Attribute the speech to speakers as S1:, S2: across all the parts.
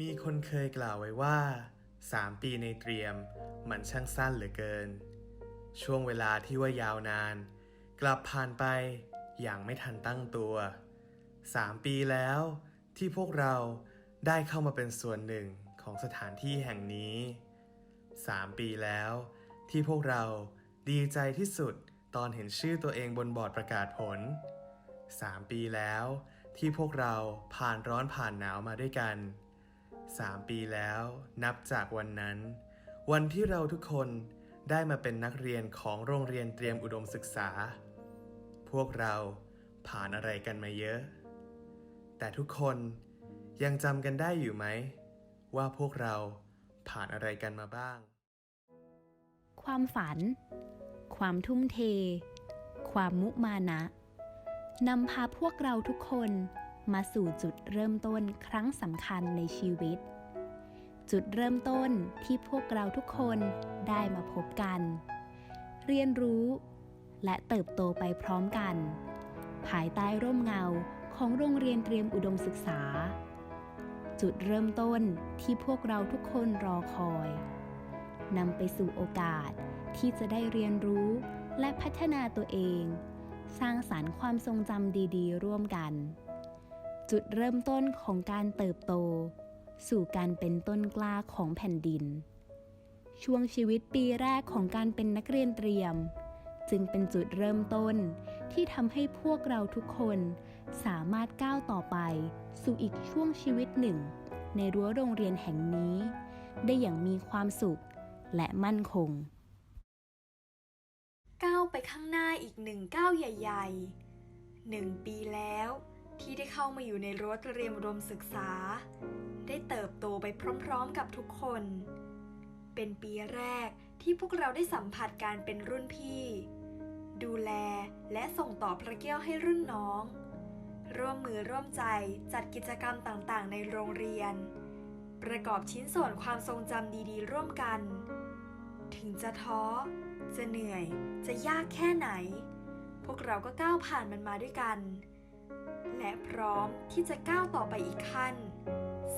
S1: มีคนเคยกล่าวไว้ว่า 3 ปีในเตรียมมันช่างสั้นเหลือเกิน ช่วงเวลาที่ว่ายาวนาน กลับผ่านไปอย่างไม่ทันตั้งตัว 3 ปีแล้วที่พวกเราได้เข้ามาเป็นส่วนหนึ่งของสถานที่แห่งนี้ 3 ปีแล้วที่พวกเราดีใจที่สุดตอนเห็นชื่อตัวเองบนบอร์ดประกาศผล 3 ปีแล้วที่พวกเราผ่านร้อนผ่านหนาวมาด้วยกัน 3 ปีแล้ว นับจากวันนั้น วันที่เราทุกคนได้มาเป็นนักเรียนของโรงเรียนเตรียมอุดมศึกษา พวกเราผ่านอะไรกันมาเยอะ แต่ทุกคนยังจำกันได้อยู่ไหม ว่าพวกเราผ่านอะไรกันมาบ้าง
S2: ความฝัน ความทุ่มเท ความมุมานะนำพาพวกเราทุกคน มาสู่จุดเริ่มต้นครั้งสำคัญในชีวิต จุดเริ่มต้นที่พวกเราทุกคนได้มาพบกัน เรียนรู้ และเติบโตไปพร้อมกัน ภายใต้ร่มเงาของโรงเรียนเตรียมอุดมศึกษา จุดเริ่มต้นที่พวกเราทุกคนรอคอยนำไปสู่โอกาสที่จะได้เรียนรู้และพัฒนาตัวเอง สร้างสารรค์ความทรงจำดี ๆ ร่วมกัน จุดเริ่มต้นของการเติบโต สู่การเป็นต้นกล้าของแผ่นดิน ช่วงชีวิตปีแรกของการเป็นนักเรียนเตรียม จึงเป็นจุดเริ่มต้นที่ทำให้พวกเราทุกคนสามารถก้าวต่อไป สู่อีกช่วงชีวิตหนึ่ง ในรั้วโรงเรียนแห่งนี้ ได้อย่างมีความสุขและมั่นคง
S3: ก้าวไปข้างหน้าอีกหนึ่งก้าวใหญ่ๆหนึ่งปีแล้ว ที่ได้เข้ามาอยู่ในรั้วเรียมอุดมศึกษา ได้เติบโตไปพร้อมๆกับทุกคน เป็นปีแรกที่พวกเราได้สัมผัสการเป็นรุ่นพี่ ดูแลและส่งต่อพระเกี้ยวให้รุ่นน้อง ร่วมมือร่วมใจจัดกิจกรรมต่างๆ ในโรงเรียน ประกอบชิ้นส่วนความทรงจำดีๆ ร่วมกัน ถึงจะท้อ จะเหนื่อย จะยากแค่ไหน พวกเราก็ก้าวผ่านมันมาด้วยกัน และพร้อมที่จะก้าวต่อไปอีกขั้น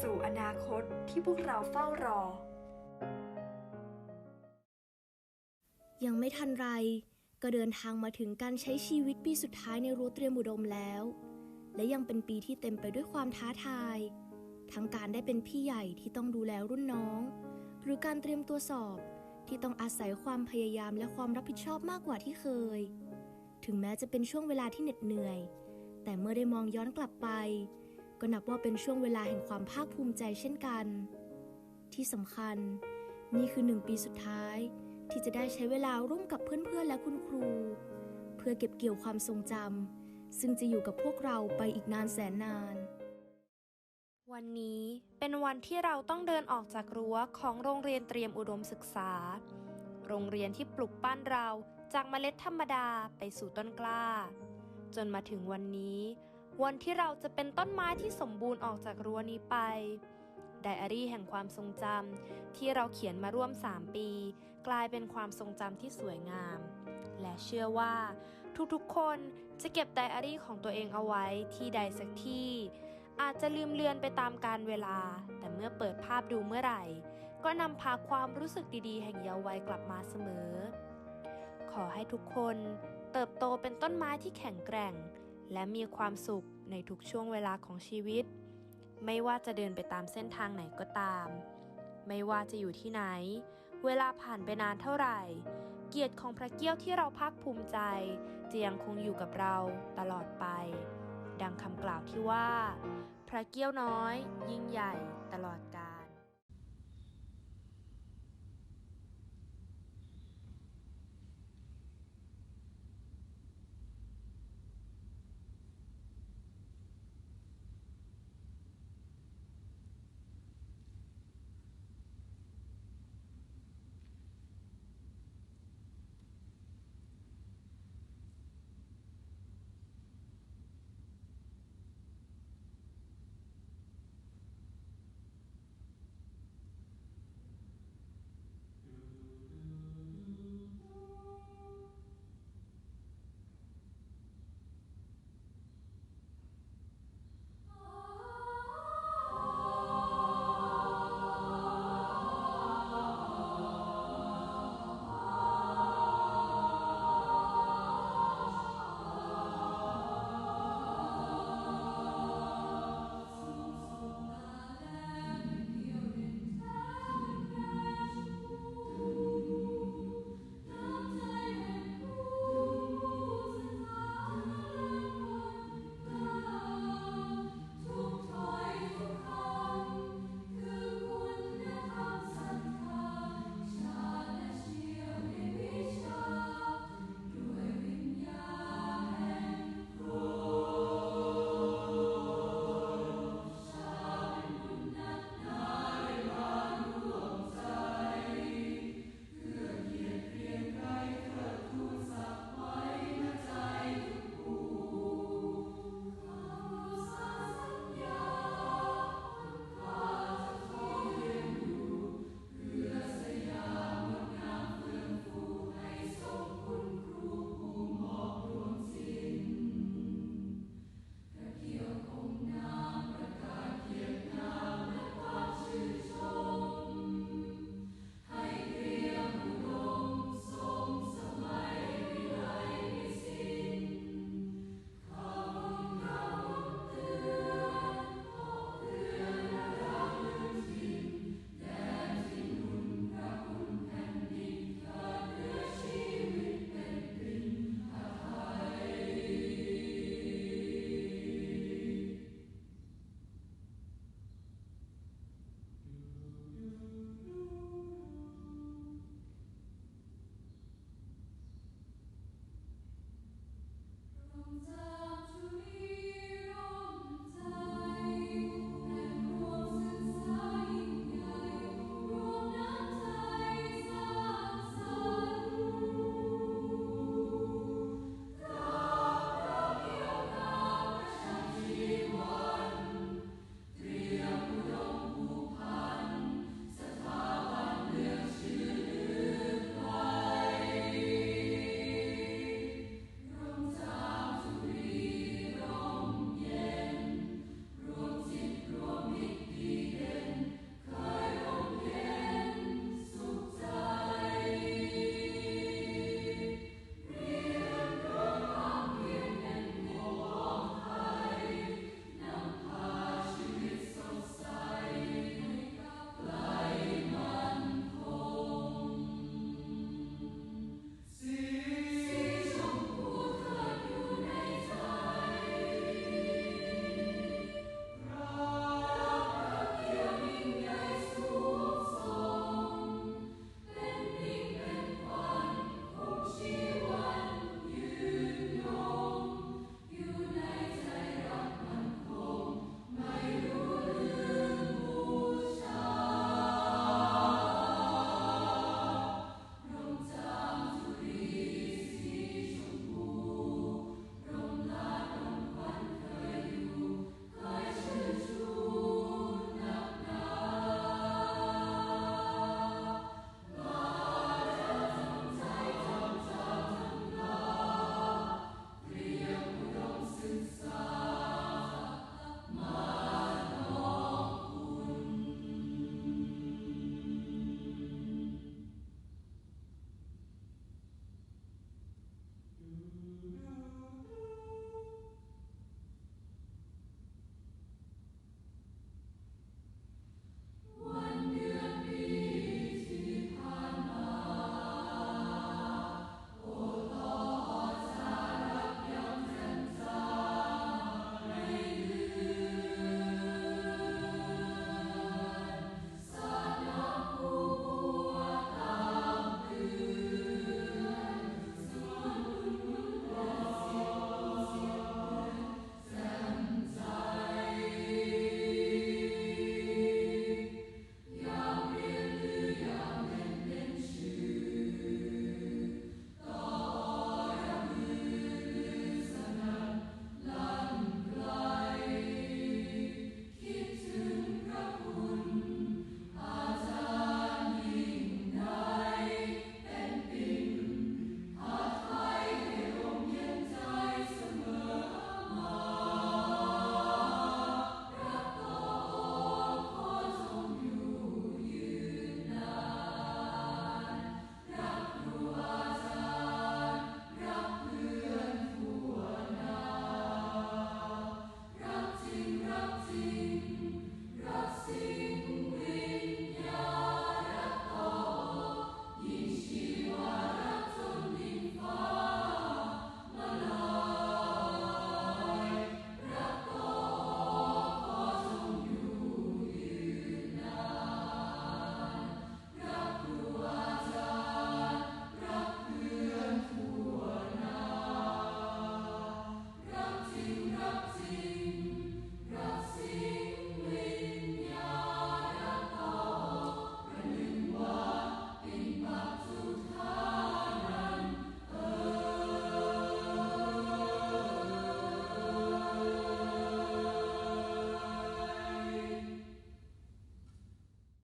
S3: สู่อนาคตที่พวกเราเฝ้ารอ
S4: ยังไม่ทันไร ก็เดินทางมาถึงการใช้ชีวิตปีสุดท้ายในรั้วเตรียมอุดมแล้ว และยังเป็นปีที่เต็มไปด้วยความท้าทาย ทั้งการได้เป็นพี่ใหญ่ที่ต้องดูแลรุ่นน้อง หรือการเตรียมตัวสอบที่ต้องอาศัยความพยายามและความรับผิดชอบมากกว่าที่เคย ถึงแม้จะเป็นช่วงเวลาที่เหน็ดเหนื่อย แต่เมื่อได้มองย้อนกลับไป ก็นับว่าเป็นช่วงเวลาแห่งความภาคภูมิใจเช่นกัน ที่สำคัญ นี่คือหนึ่งปีสุดท้าย ที่จะได้ใช้เวลาร่วมกับเพื่อนๆและคุณครู เพื่อเก็บเกี่ยวความทรงจำซึ่งจะอยู่กับพวกเราไปอีกนานแสนนาน
S5: วันนี้เป็นวันที่เราต้องเดินออกจากรั้วของโรงเรียนเตรียมอุดมศึกษา โรงเรียนที่ปลุกปั้นเราจากเมล็ดธรรมดาไปสู่ต้นกล้า จนมาถึงวันนี้ วันที่เราจะเป็นต้นไม้ที่สมบูรณ์ออกจากรั้วนี้ไปไดอารี่แห่งความทรงจำที่เราเขียนมาร่วม 3 ปี กลายเป็นความทรงจำที่สวยงาม และเชื่อว่า ทุกๆคนจะเก็บไดอารี่ของตัวเองเอาไว้ที่ใดสักที่ อาจจะลืมเลือนไปตามการเวลา แต่เมื่อเปิดภาพดูเมื่อไหร่ ก็นำพาความรู้สึกดีๆ แห่งเยาว์วัยกลับมาเสมอ ขอให้ทุกคน เติบโตเป็นต้นไม้ที่แข็งแกร่ง และมีความสุขในทุกช่วงเวลาของชีวิต ไม่ว่าจะเดินไปตามเส้นทางไหนก็ตาม ไม่ว่าจะอยู่ที่ไหน เวลาผ่านไปนานเท่าไหร่ เกียรติของพระเกี้ยวที่เราภาคภูมิใจจะยังคงอยู่กับเราตลอดไป ดังคำกล่าวที่ว่า พระเกี้ยวน้อย ยิ่งใหญ่ตลอด